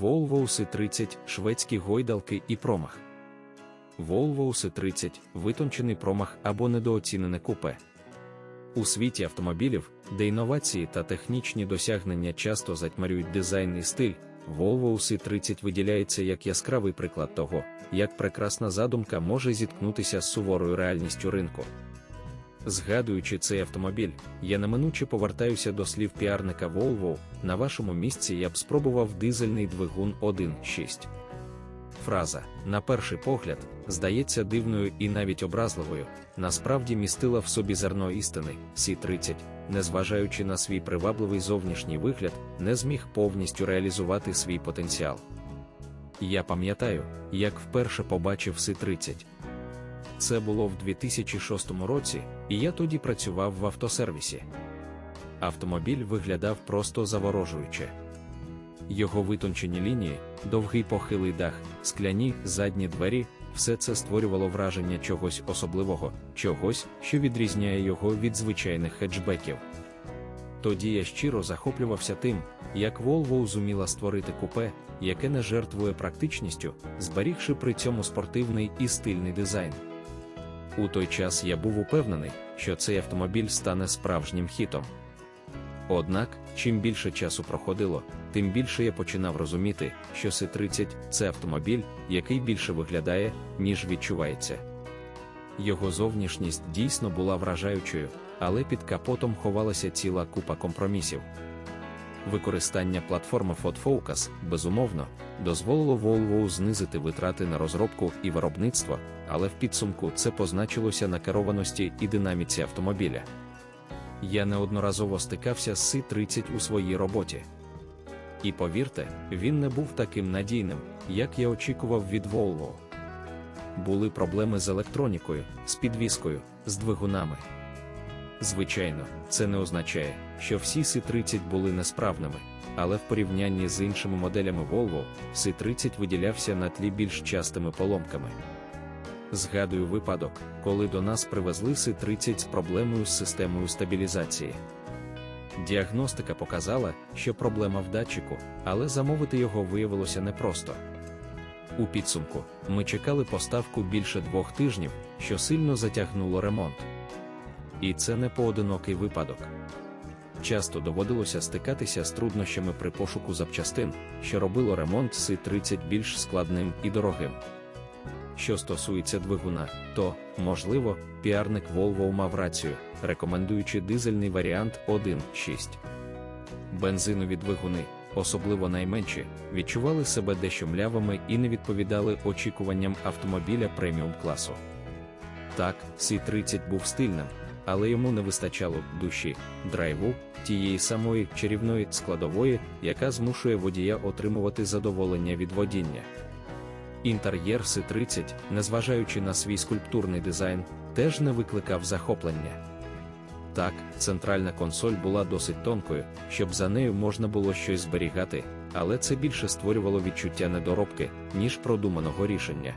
Volvo UC30, шведські гойдалки і промах. Volvo UC30 витончений промах або недооцінене купе. У світі автомобілів, де інновації та технічні досягнення часто затьмарюють дизайн і стиль, Volvo UC30 виділяється як яскравий приклад того, як прекрасна задумка може зіткнутися з суворою реальністю ринку. Згадуючи цей автомобіль, я неминуче повертаюся до слів піарника Volvo, на вашому місці я б спробував дизельний двигун 1.6. Фраза, на перший погляд, здається дивною і навіть образливою, насправді містила в собі зерно істини, Сі-30, незважаючи на свій привабливий зовнішній вигляд, не зміг повністю реалізувати свій потенціал. Я пам'ятаю, як вперше побачив Сі-30. Це було в 2006 році, і я тоді працював в автосервісі. Автомобіль виглядав просто заворожуюче. Його витончені лінії, довгий похилий дах, скляні задні двері, все це створювало враження чогось особливого, чогось, що відрізняє його від звичайних хеджбеків. Тоді я щиро захоплювався тим, як Volvo зуміла створити купе, яке не жертвує практичністю, зберігши при цьому спортивний і стильний дизайн. У той час я був упевнений, що цей автомобіль стане справжнім хітом. Однак, чим більше часу проходило, тим більше я починав розуміти, що С-30 це автомобіль, який більше виглядає, ніж відчувається. Його зовнішність дійсно була вражаючою, але під капотом ховалася ціла купа компромісів. Використання платформи Ford Focus, безумовно, дозволило Volvo знизити витрати на розробку і виробництво, але в підсумку це позначилося на керованості і динаміці автомобіля. Я неодноразово стикався з С-30 у своїй роботі. І повірте, він не був таким надійним, як я очікував від Volvo. Були проблеми з електронікою, з підвіскою, з двигунами. Звичайно, це не означає, що всі С-30 були несправними, але в порівнянні з іншими моделями Volvo, С-30 виділявся на тлі більш частими поломками. Згадую випадок, коли до нас привезли С-30 з проблемою з системою стабілізації. Діагностика показала, що проблема в датчику, але замовити його виявилося непросто. У підсумку ми чекали поставку більше двох тижнів, що сильно затягнуло ремонт. І це не поодинокий випадок. Часто доводилося стикатися з труднощами при пошуку запчастин, що робило ремонт С-30 більш складним і дорогим. Що стосується двигуна, то, можливо, піарник Volvo мав рацію, рекомендуючи дизельний варіант 1.6. Бензинові двигуни, особливо найменші, відчували себе дещо млявими і не відповідали очікуванням автомобіля преміум класу. Так, С-30 був стильним, але йому не вистачало душі, драйву, тієї самої чарівної складової, яка змушує водія отримувати задоволення від водіння. Інтер'єр С-30, незважаючи на свій скульптурний дизайн, теж не викликав захоплення. Так, центральна консоль була досить тонкою, щоб за нею можна було щось зберігати, але це більше створювало відчуття недоробки, ніж продуманого рішення.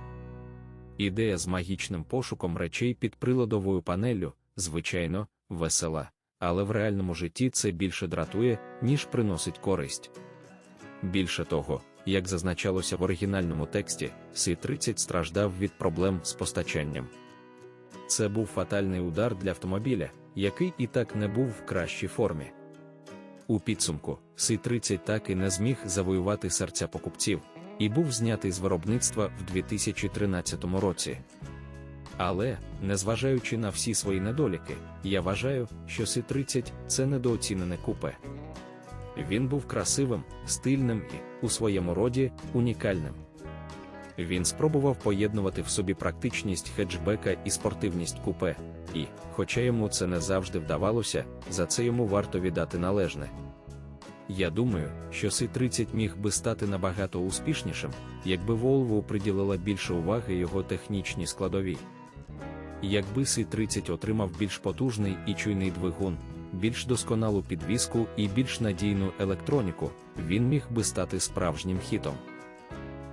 Ідея з магічним пошуком речей під приладовою панеллю, звичайно, весела, але в реальному житті це більше дратує, ніж приносить користь. Більше того, як зазначалося в оригінальному тексті, С-30 страждав від проблем з постачанням. Це був фатальний удар для автомобіля, який і так не був в кращій формі. У підсумку, С-30 так і не зміг завоювати серця покупців, і був знятий з виробництва в 2013 році. Але, незважаючи на всі свої недоліки, я вважаю, що С-30 це недооцінене купе. Він був красивим, стильним і, у своєму роді, унікальним. Він спробував поєднувати в собі практичність хеджбека і спортивність купе, і, хоча йому це не завжди вдавалося, за це йому варто віддати належне. Я думаю, що С-30 міг би стати набагато успішнішим, якби Volvo приділила більше уваги його технічній складовій. Якби С-30 отримав більш потужний і чуйний двигун, більш досконалу підвіску і більш надійну електроніку, він міг би стати справжнім хітом.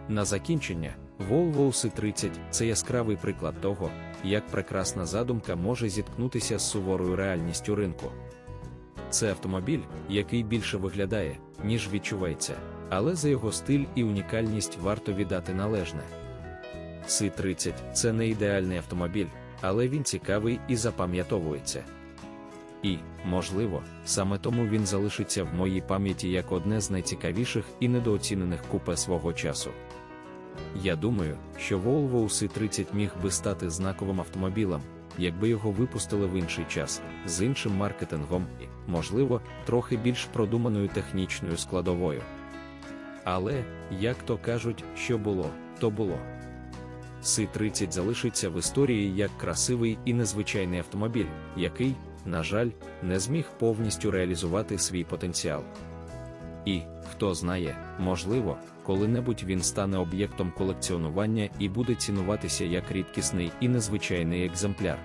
На закінчення, Volvo C30 це яскравий приклад того, як прекрасна задумка може зіткнутися з суворою реальністю ринку. Це автомобіль, який більше виглядає, ніж відчувається, Але за його стиль і унікальність варто віддати належне. Си-30 це не ідеальний автомобіль, але він цікавий і запам'ятовується. І, можливо, саме тому він залишиться в моїй пам'яті як одне з найцікавіших і недооцінених купе свого часу. Я думаю, що Volvo UC30 міг би стати знаковим автомобілем, якби його випустили в інший час, з іншим маркетингом і, можливо, трохи більш продуманою технічною складовою. Але, як то кажуть, що було, то було. Си-30 залишиться в історії як красивий і незвичайний автомобіль, який, на жаль, не зміг повністю реалізувати свій потенціал. І, хто знає, можливо, коли-небудь він стане об'єктом колекціонування і буде цінуватися як рідкісний і незвичайний екземпляр.